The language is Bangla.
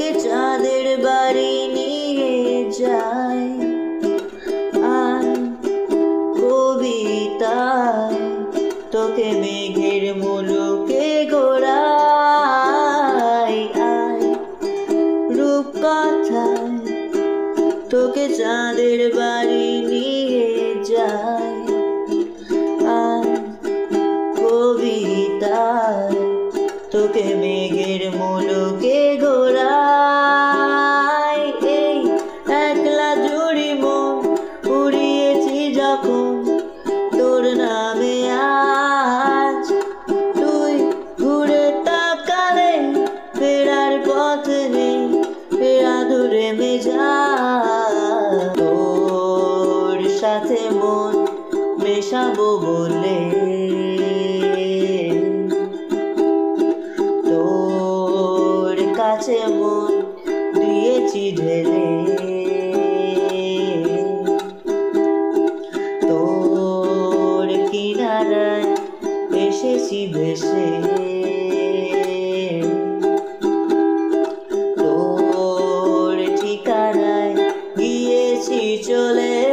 লোকে চাঁদের বাড়ি নিয়ে যায় আয় কবিতায় তোকে মেঘের মুলুকে গোড়ায় আয় রূপকথায় তোকে চাঁদের বাড়ি নিয়ে যায় আয় কবিতায় গোড়াই এই একলা জুড়ি মন উড়িয়েছি যখন তোর নামে আজ। তুই ঘুরে তাকালে ফেরার পথ নেই, ফেরা দূরে মেজা তোর সাথে মন মেশাবো বলে কাছে মন দিয়েছি ঢেলে। তোর কিনারায় এসেছি ভেসে। তোর ঠিকানায় গিয়েছি চলে।